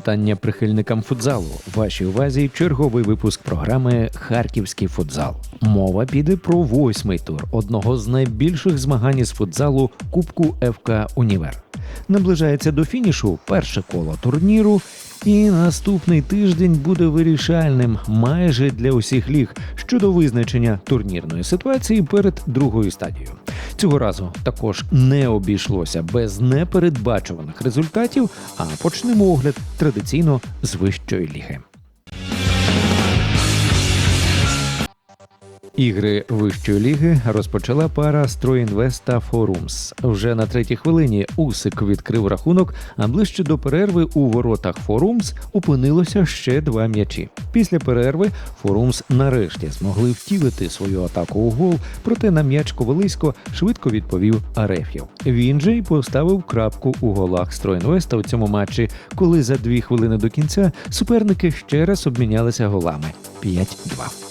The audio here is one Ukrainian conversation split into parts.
Вітання прихильникам футзалу. Вашій увазі черговий випуск програми Харківський футзал. Мова піде про восьмий тур одного з найбільших змагань із футзалу Кубку ФК Універ. Наближається до фінішу перше коло турніру, і наступний тиждень буде вирішальним майже для усіх ліг щодо визначення турнірної ситуації перед другою стадією. Цього разу також не обійшлося без непередбачуваних результатів. А почнемо огляд традиційно з вищої ліги. Ігри вищої ліги розпочала пара Стройінвест та Форумс. Вже на третій хвилині Усик відкрив рахунок, а ближче до перерви у воротах Форумс опинилося ще два м'ячі. Після перерви Форумс нарешті змогли втілити свою атаку у гол, проте на м'яч Ковалисько швидко відповів Арефєв. Він же й поставив крапку у голах Стройінвеста у цьому матчі, коли за дві хвилини до кінця суперники ще раз обмінялися голами 5-2.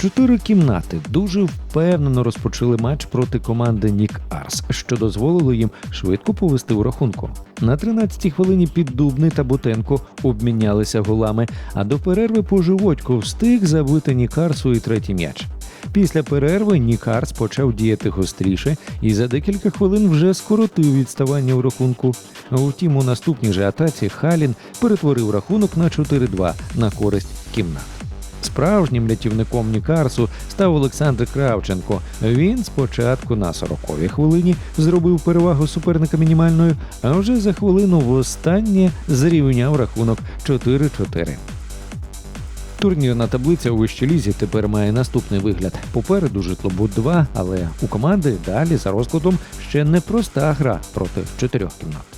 Чотири кімнати дуже впевнено розпочали матч проти команди Нік Арс, що дозволило їм швидко повести у рахунку. На 13-й хвилині Піддубний та Бутенко обмінялися голами, а до перерви Поживодько встиг забити Нікарсу і третій м'яч. Після перерви Нікарс почав діяти гостріше і за декілька хвилин вже скоротив відставання у рахунку. Втім, у наступній же атаці Халін перетворив рахунок на 4-2 на користь кімнат. Справжнім рятівником Нікарсу став Олександр Кравченко. Він спочатку на 40-й хвилині зробив перевагу суперника мінімальною, а вже за хвилину востаннє зрівняв рахунок 4-4. Турнірна таблиця у вищій лізі тепер має наступний вигляд. Попереду житлобуд 2, але у команди далі за розкладом ще не проста гра проти чотирьох кімнат.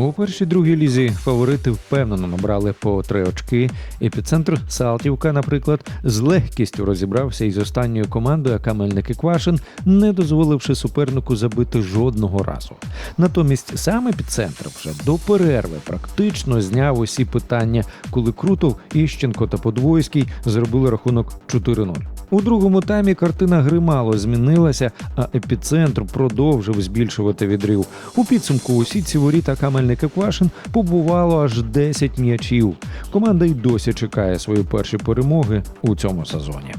У першій другій лізі фаворити впевнено набрали по три очки. Епіцентр Салтівка, наприклад, з легкістю розібрався із останньою командою, яка Мельник і Квашин, не дозволивши супернику забити жодного разу. Натомість сам епіцентр вже до перерви практично зняв усі питання, коли Крутов, Іщенко та Подвойський зробили рахунок 4-0. У другому таймі картина гри мало змінилася, а епіцентр продовжив збільшувати відрив. У підсумку у сітці воріта Камельник Квашин побувало аж 10 м'ячів. Команда й досі чекає свої перші перемоги у цьому сезоні.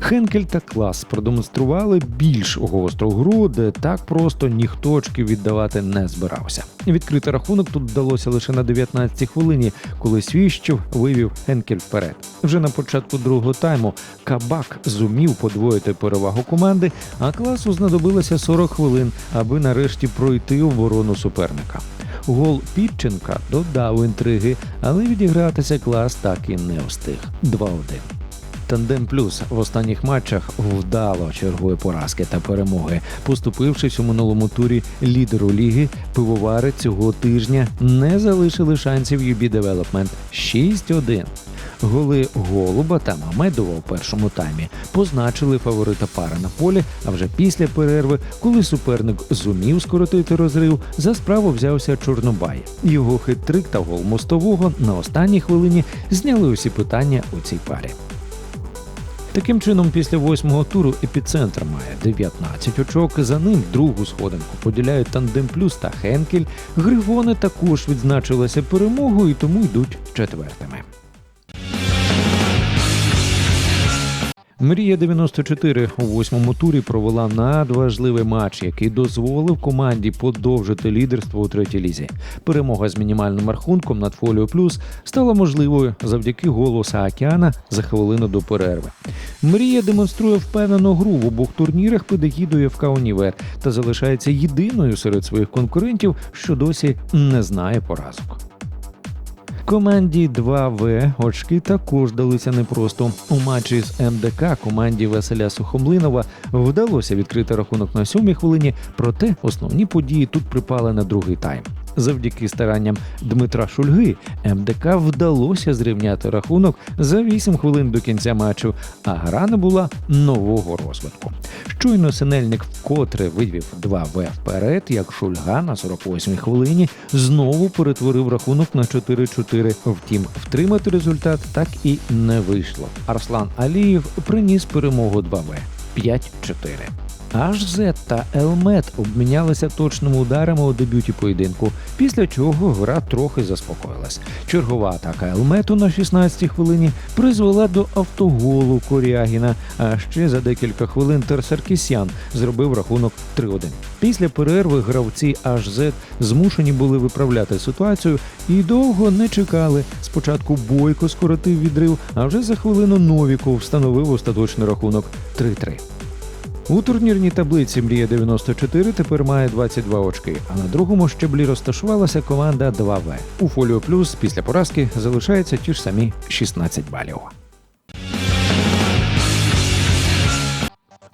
Хенкель та клас продемонстрували більш гостру гру, де так просто ніхто очки віддавати не збирався. Відкрити рахунок тут вдалося лише на 19-й хвилині, коли Свіщев вивів Хенкель вперед. Вже на початку другого тайму Кабак зумів подвоїти перевагу команди, а класу знадобилося 40 хвилин, аби нарешті пройти оборону суперника. Гол Підченка додав інтриги, але відігратися клас так і не встиг. 2-1. Тандем Плюс в останніх матчах вдало чергує поразки та перемоги. Поступившись у минулому турі лідеру ліги, пивовари цього тижня не залишили шансів UB Development 6-1. Голи Голуба та Мамедова у першому таймі позначили фаворита пари на полі. А вже після перерви, коли суперник зумів скоротити розрив, за справу взявся Чорнобай. Його хитрик та гол мостового на останній хвилині зняли усі питання у цій парі. Таким чином, після восьмого туру епіцентр має 19 очок. За ним другу сходинку поділяють Тандем Плюс та Хенкель. Грифони також відзначилися перемогою тому йдуть четвертими. Мрія 94 у восьмому турі провела надважливий матч, який дозволив команді подовжити лідерство у третій лізі. Перемога з мінімальним рахунком над Фоліо Плюс стала можливою завдяки голу Саакяна за хвилину до перерви. Мрія демонструє впевнену гру в обох турнірах під егідою ФК Універ та залишається єдиною серед своїх конкурентів, що досі не знає поразок. Команді 2В очки також далися непросто. У матчі з МДК команді Василя Сухомлинова вдалося відкрити рахунок на сьомій хвилині, проте основні події тут припали на другий тайм. Завдяки старанням Дмитра Шульги МДК вдалося зрівняти рахунок за 8 хвилин до кінця матчу, а гра не була нового розвитку. Щойно синельник вкотре вивів 2В вперед, як Шульга на 48-й хвилині знову перетворив рахунок на 4-4. Втім, втримати результат так і не вийшло. Арслан Алієв приніс перемогу 2В 5-4. HZ та Елмет обмінялися точними ударами у дебюті поєдинку, після чого гра трохи заспокоїлась. Чергова атака Елмету на 16-й хвилині призвела до автоголу Корягіна. А ще за декілька хвилин Терсаркісян зробив рахунок 3-1. Після перерви гравці HZ змушені були виправляти ситуацію і довго не чекали. Спочатку Бойко скоротив відрив, а вже за хвилину Новіков встановив остаточний рахунок 3-3. У турнірній таблиці Мрія 94 тепер має 22 очки, а на другому щеблі розташувалася команда 2В. У Фоліо Плюс після поразки залишаються ті ж самі 16 балів.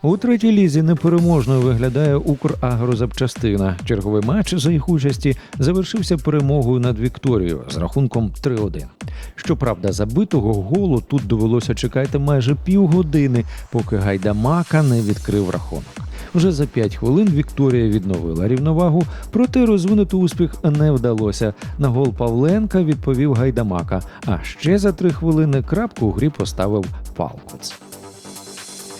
У третій лізі непереможною виглядає Украгрозапчастина. Черговий матч за їх участі завершився перемогою над Вікторією з рахунком 3-1. Щоправда, забитого голу тут довелося чекати майже півгодини, поки Гайдамака не відкрив рахунок. Вже за 5 хвилин Вікторія відновила рівновагу, проте розвинути успіх не вдалося. На гол Павленка відповів Гайдамака. А ще за 3 хвилини крапку грі поставив Палкоц.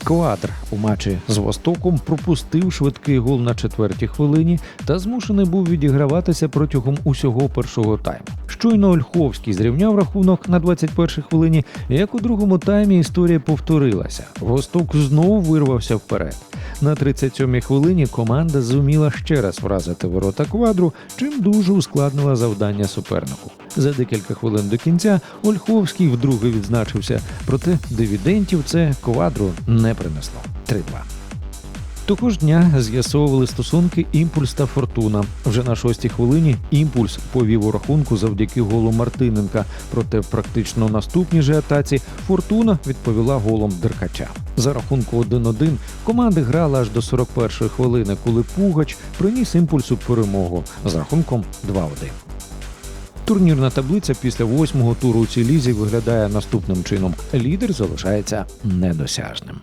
Квадр у матчі з Востоком пропустив швидкий гол на четвертій хвилині та змушений був відіграватися протягом усього першого тайму. Щойно Ольховський зрівняв рахунок на 21-й хвилині. Як у другому таймі історія повторилася. Восток знову вирвався вперед. На 37-й хвилині команда зуміла ще раз вразити ворота квадру, чим дуже ускладнила завдання супернику. За декілька хвилин до кінця Ольховський вдруге відзначився, проте дивідентів це квадру не принесло. 3-2. Того ж дня з'ясовували стосунки імпульс та фортуна. Вже на шостій хвилині імпульс повів у рахунку завдяки голу Мартиненка. Проте практично наступній же атаці фортуна відповіла голом Деркача. За рахунку 1-1 команди грали аж до 41-ї хвилини, коли Пугач приніс імпульсу перемогу з рахунком 2-1. Турнірна таблиця після восьмого туру у цій лізі виглядає наступним чином: лідер залишається недосяжним.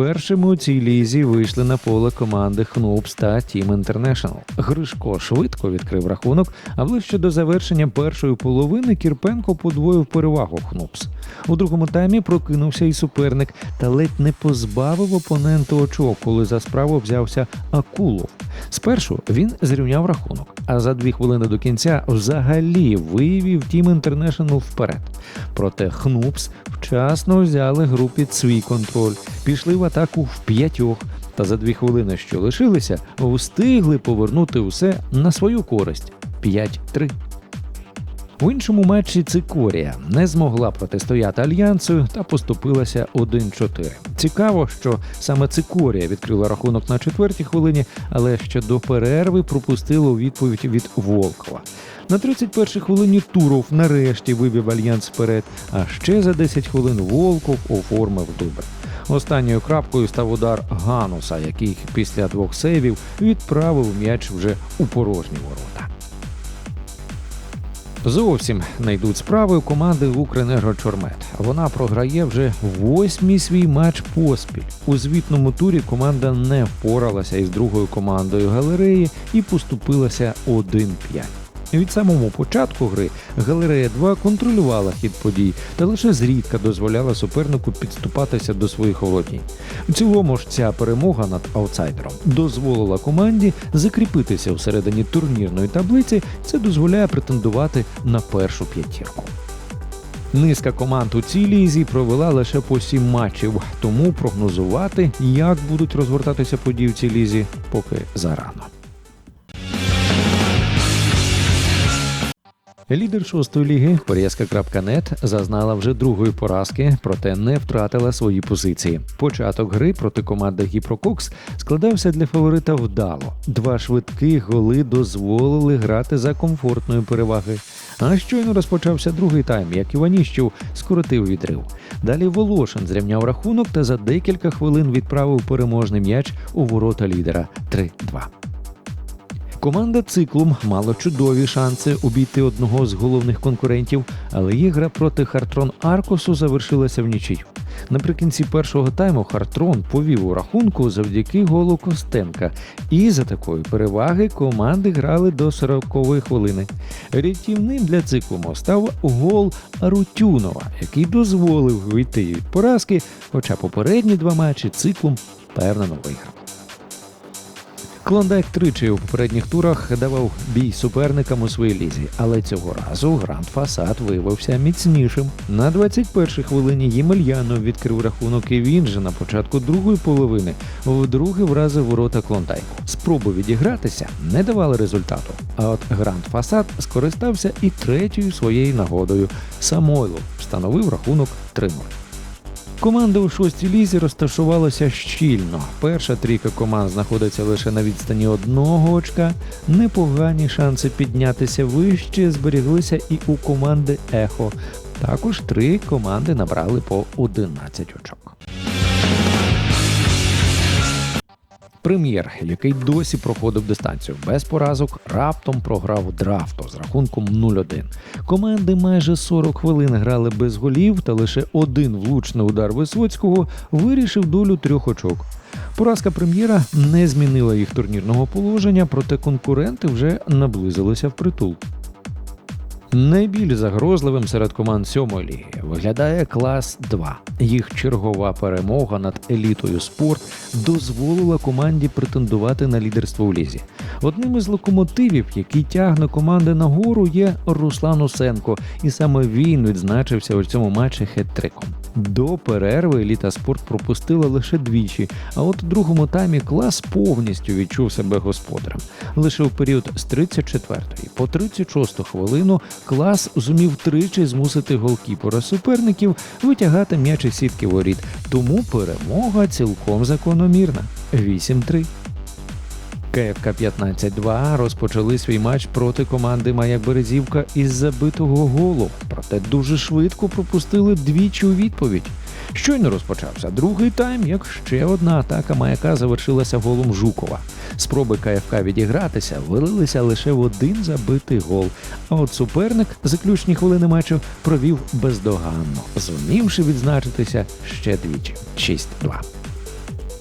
Першими у цій лізі вийшли на поле команди Хнупс та Team International. Гришко швидко відкрив рахунок, а ближче до завершення першої половини Кірпенко подвоїв перевагу Хнупс. У другому таймі прокинувся і суперник та ледь не позбавив опонента очок, коли за справу взявся Акулов. Спершу він зрівняв рахунок, а за дві хвилини до кінця взагалі вивів Team International вперед. Проте Хнупс вчасно взяли гру під свій контроль, пішли в атаку в п'ятьох. Та за дві хвилини, що лишилися, встигли повернути усе на свою користь 5-3. У іншому матчі Цикорія не змогла протистояти альянсу та поступилася 1-4. Цікаво, що саме Цикорія відкрила рахунок на четвертій хвилині, але ще до перерви пропустила у відповідь від Волкова. На 31-й хвилині Туров нарешті вивів альянс вперед, а ще за 10 хвилин Волков оформив дубль. Останньою крапкою став удар Гануса, який після двох сейвів відправив м'яч вже у порожні ворота. Зовсім не йдуть справи у команди Укренерго Чормет. Вона програє вже восьмий свій матч поспіль. У звітному турі команда не впоралася із другою командою галереї і поступилася 1-5. Від самого початку гри галерея 2 контролювала хід подій та лише зрідка дозволяла супернику підступатися до своїх володінь. В цілому ж ця перемога над аутсайдером дозволила команді закріпитися всередині турнірної таблиці. Це дозволяє претендувати на першу п'ятірку. Низка команд у цій лізі провела лише по сім матчів, тому прогнозувати, як будуть розгортатися події в цій лізі, поки зарано. Лідер шостої ліги Порєска.нет зазнала вже другої поразки, проте не втратила свої позиції. Початок гри проти команди Гіпрококс складався для фаворита вдало. Два швидкі голи дозволили грати за комфортної переваги. А щойно розпочався другий тайм, як Іваніщев скоротив відрив. Далі Волошин зрівняв рахунок та за декілька хвилин відправив переможний м'яч у ворота лідера 3-2. Команда циклум мала чудові шанси обійти одного з головних конкурентів, але їх гра проти Хартрон Аркосу завершилася в нічию. Наприкінці першого тайму Хартрон повів у рахунку завдяки голу Костенка, і за такої переваги команди грали до 40-ї хвилини. Рятівним для циклуму став гол Арутюнова, який дозволив вийти від поразки, хоча попередні два матчі циклум впевнено виграв. Клондайк тричі у попередніх турах давав бій суперникам у своїй лізі, але цього разу Гранд Фасад виявився міцнішим. На 21-й хвилині Ємельянов відкрив рахунок, і він же на початку другої половини вдруге вразив ворота Клондайку. Спроби відігратися не давали результату. А от Гранд Фасад скористався і третьою своєю нагодою. Самойлов встановив рахунок 3-0. Команди у шостій лізі розташувалася щільно. Перша трійка команд знаходиться лише на відстані одного очка. Непогані шанси піднятися вище зберіглися і у команди Ехо. Також три команди набрали по 11 очок. Прем'єр, який досі проходив дистанцію без поразок, раптом програв драфту з рахунком 0-1. Команди майже 40 хвилин грали без голів, та лише один влучний удар Висоцького вирішив долю трьох очок. Поразка прем'єра не змінила їх турнірного положення, проте конкуренти вже наблизилися в притул. Найбільш загрозливим серед команд сьомої ліги виглядає клас 2. Їх чергова перемога над елітою спорт дозволила команді претендувати на лідерство у лізі. Одним із локомотивів, який тягне команди нагору, є Руслан Усенко, і саме він відзначився у цьому матчі хет-триком. До перерви еліта спорт пропустила лише двічі, а от у другому таймі клас повністю відчув себе господарем. Лише у період з 34 по 36 хвилину клас зумів тричі змусити голкіпера суперників витягати м'яч із сітки воріт. Тому перемога цілком закономірна. 8-3. КФК 15-2 розпочали свій матч проти команди Маяк Березівка із забитого голу, проте дуже швидко пропустили двічі у відповідь. Щойно розпочався другий тайм, як ще одна атака маяка завершилася голом Жукова. Спроби КФК відігратися вилилися лише в один забитий гол. А от суперник заключні хвилини матчу провів бездоганно, зумівши відзначитися ще двічі 6-2.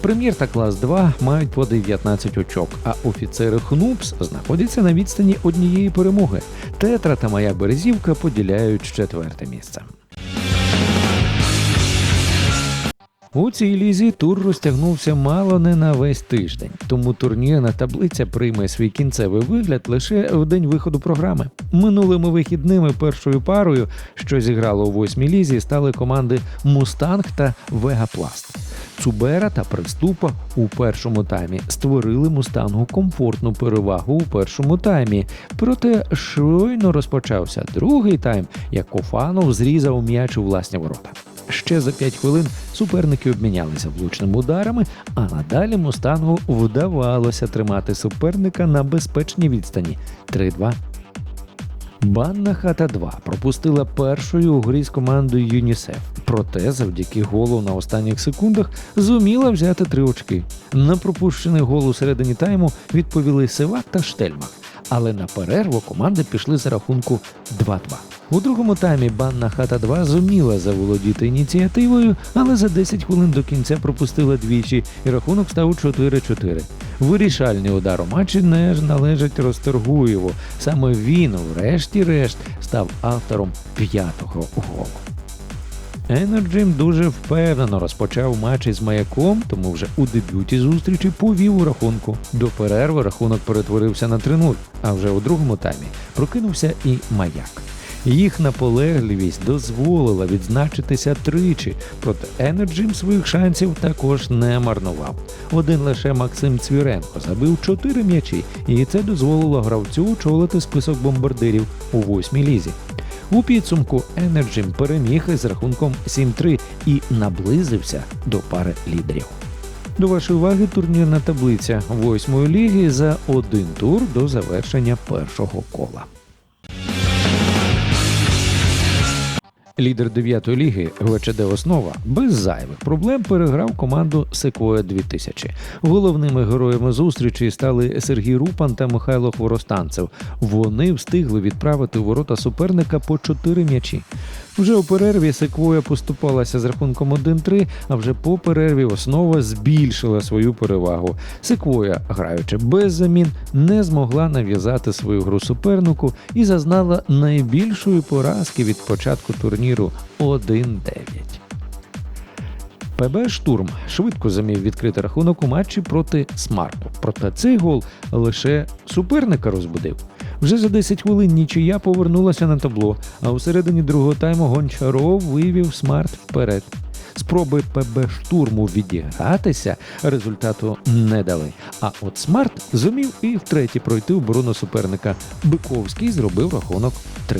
Прем'єр та клас 2 мають по 19 очок, а офіцери ХНУПС знаходяться на відстані однієї перемоги. Тетра та моя березівка поділяють четверте місце. У цій лізі тур розтягнувся мало не на весь тиждень, тому турнірна таблиця прийме свій кінцевий вигляд лише в день виходу програми. Минулими вихідними першою парою, що зіграло у восьмій лізі, стали команди Мустанг та Вегапласт. Цубера та Приступа у першому таймі створили мустангу комфортну перевагу у першому таймі. Проте щойно розпочався другий тайм, як Кофанов зрізав м'яч у власні ворота. Ще за 5 хвилин суперники обмінялися влучними ударами, а надалі Мустангу вдавалося тримати суперника на безпечній відстані 3-2. Банна хата 2 пропустила першою у грі з командою ЮНІСЕФ. Проте, завдяки голу на останніх секундах, зуміла взяти три очки. На пропущений гол у середині тайму відповіли Севак та Штельмах. Але на перерву команди пішли за рахунку 2-2. У другому таймі банна хата 2 зуміла заволодіти ініціативою, але за 10 хвилин до кінця пропустила двічі, і рахунок став 4-4. Вирішальний удар у матчі не ж належить Ростергуєву. Саме він, врешті-решт, став автором п'ятого голу. Енерджим дуже впевнено розпочав матч із маяком, тому вже у дебюті зустрічі повів у рахунку. До перерви рахунок перетворився на 3-0, а вже у другому таймі прокинувся і маяк. Їх наполегливість дозволила відзначитися тричі, проте Енерджим своїх шансів також не марнував. Один лише Максим Цвіренко забив чотири м'ячі, і це дозволило гравцю очолити список бомбардирів у восьмій лізі. У підсумку Енерджим переміг із рахунком 7-3 і наблизився до пари лідерів. До вашої уваги турнірна таблиця восьмої ліги за один тур до завершення першого кола. Лідер 9-ї ліги ВЧД Основа без зайвих проблем переграв команду Секвоя 2000. Головними героями зустрічі стали Сергій Рупан та Михайло Хворостанцев. Вони встигли відправити ворота суперника по чотири м'ячі. Вже у перерві Секвоя поступалася з рахунком 1-3, а вже по перерві основа збільшила свою перевагу. Секвоя, граючи без замін, не змогла нав'язати свою гру супернику і зазнала найбільшої поразки від початку турніру 1-9. ПБ Штурм швидко замів відкрити рахунок у матчі проти Смарту. Проте цей гол лише суперника розбудив. Вже за 10 хвилин нічия повернулася на табло, а у середині другого тайму Гончаров вивів смарт вперед. Спроби ПБ штурму відігратися результату не дали. А от смарт зумів і втретє пройти оборону суперника. Биковський зробив рахунок 3-1.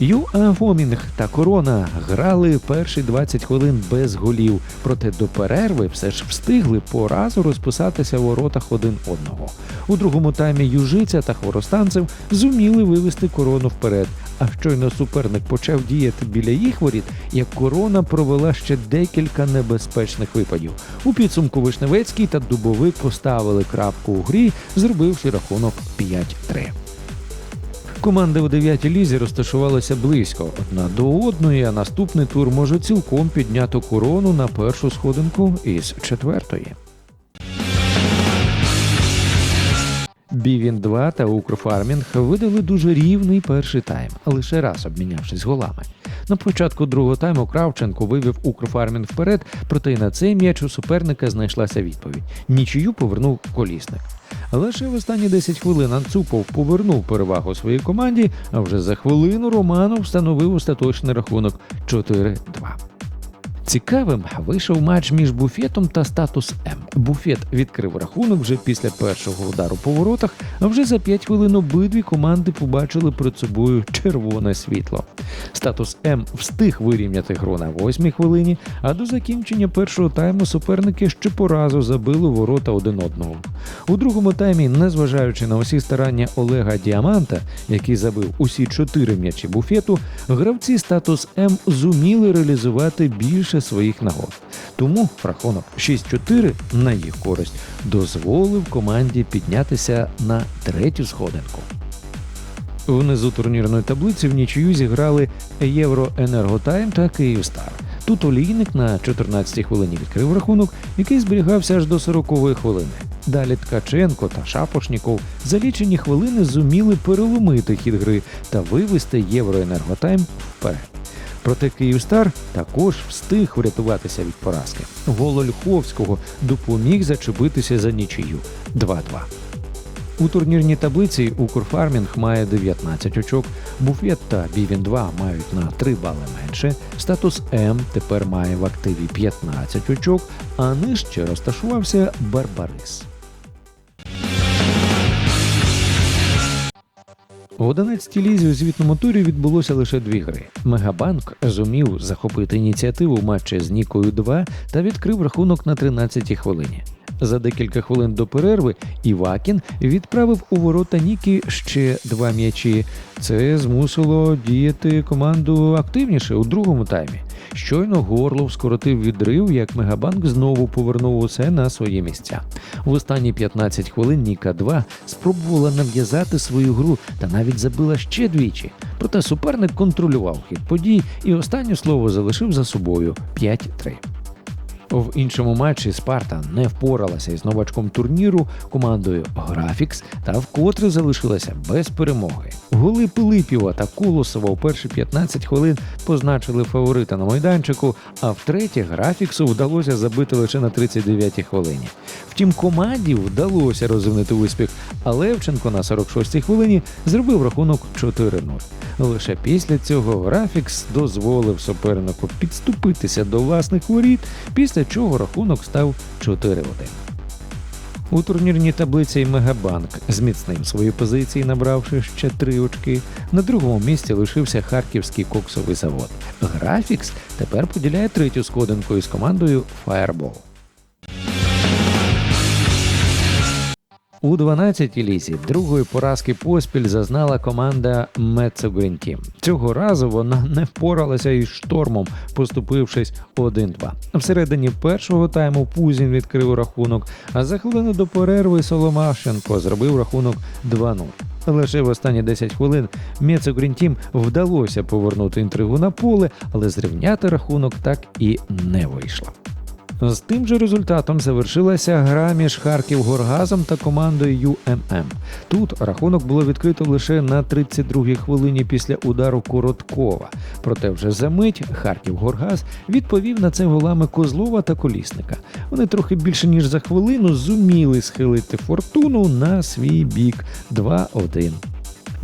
ЮА Фомінг та Корона грали перші 20 хвилин без голів, проте до перерви все ж встигли по разу розписатися в воротах один одного. У другому таймі Южиця та Хворостанцев зуміли вивести корону вперед. А щойно суперник почав діяти біля їх воріт, як корона провела ще декілька небезпечних випадів. У підсумку Вишневецький та Дубовик поставили крапку у грі, зробивши рахунок 5-3. Команди у дев'ятій лізі розташувалися близько одна до одної, а наступний тур може цілком підняти корону на першу сходинку із четвертої. Бівін 2 та Укрфармінг видали дуже рівний перший тайм, лише раз обмінявшись голами. На початку другого тайму Кравченко вивів Укрфармінг вперед, проте й на цей м'яч у суперника знайшлася відповідь. Нічию повернув колісник. Лише в останні 10 хвилин Анцупов повернув перевагу своїй команді, а вже за хвилину Романов встановив остаточний рахунок 4-2. Цікавим вийшов матч між буфетом та статус М. Буфет відкрив рахунок вже після першого удару по воротах, а вже за 5 хвилин обидві команди побачили перед собою червоне світло. Статус М встиг вирівняти гру на восьмій хвилині, а до закінчення першого тайму суперники ще по разу забили ворота один одного. У другому таймі, незважаючи на усі старання Олега Діаманта, який забив усі чотири м'ячі буфету, гравці статус М зуміли реалізувати більше своїх нагод. Тому рахунок 6-4 на їх користь дозволив команді піднятися на третю сходинку. Внизу турнірної таблиці в нічию зіграли Євроенерготайм та Київстар. Тут олійник на 14-й хвилині відкрив рахунок, який зберігався аж до 40-ї хвилини. Далі Ткаченко та Шапошніков за лічені хвилини зуміли переломити хід гри та вивести Євроенерготайм вперед. Проте Київстар також встиг врятуватися від поразки. Гол Ольховського допоміг зачепитися за нічию 2-2. У турнірній таблиці Укрфармінг має 19 очок, Буфет та Бівін 2 мають на 3 бали менше. Статус М тепер має в активі 15 очок, а нижче розташувався Барбарис. У 11-й лізі у звітному турі відбулося лише дві гри. Мегабанк зумів захопити ініціативу в матчі з Нікою 2 та відкрив рахунок на 13-й хвилині. За декілька хвилин до перерви Івакін відправив у ворота Нікі ще два м'ячі. Це змусило діяти команду активніше у другому таймі. Щойно Горлов скоротив відрив, як Мегабанк знову повернув усе на свої місця. В останні 15 хвилин Ніка 2 спробувала нав'язати свою гру та навіть забила ще двічі. Проте суперник контролював хід подій і останнє слово залишив за собою 5-3. В іншому матчі Спарта не впоралася із новачком турніру командою Графікс та вкотре залишилася без перемоги. Голи Пилипіва та Колосова у перші 15 хвилин позначили фаворита на майданчику, а втретє графіксу вдалося забити лише на 39-й хвилині. Втім, команді вдалося розвинути успіх, а Левченко на 46-й хвилині зробив рахунок 4-0. Лише після цього графікс дозволив супернику підступитися до власних воріт, після чого рахунок став 4-1. У турнірній таблиці Мегабанк зміцнив свої позиції, набравши ще три очки. На другому місці лишився Харківський коксовий завод. Графікс тепер поділяє третю сходинку із командою Fireball. У 12-й лізі другої поразки поспіль зазнала команда Team. Цього разу вона не впоралася із штормом, поступившись 1-2. Всередині першого тайму Пузін відкрив рахунок, а за хвилину до перерви Соломашенко зробив рахунок 2-0. Лише в останні 10 хвилин Мецо вдалося повернути інтригу на поле, але зрівняти рахунок так і не вийшло. З тим же результатом завершилася гра між Харків Горгазом та командою UMM. Тут рахунок було відкрито лише на 32-й хвилині після удару Короткова. Проте вже за мить Харків Горгаз відповів на це голами Козлова та Колісника. Вони трохи більше ніж за хвилину зуміли схилити фортуну на свій бік 2-1.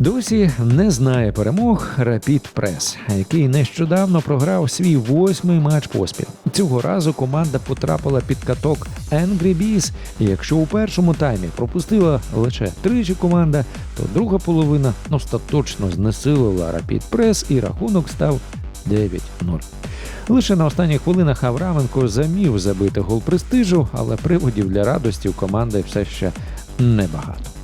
Досі не знає перемог Рапід Прес, який нещодавно програв свій восьмий матч поспіль. Цього разу команда потрапила під каток Angry Bees, і якщо у першому таймі пропустила лише тричі команда, то друга половина остаточно знесилила Рапід Прес і рахунок став 9-0. Лише на останніх хвилинах Авраменко замів забити гол престижу, але приводів для радості у команди все ще небагато.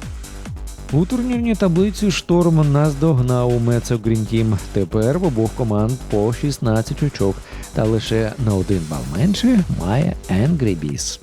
У турнірній таблиці шторм наздогнав Мецо Team. Тепер в обох команд по 16 очок, та лише на один бал менше має Angry Bees.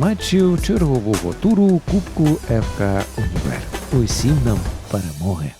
Матчів чергового туру Кубку ФК Універ. Усім нам перемоги!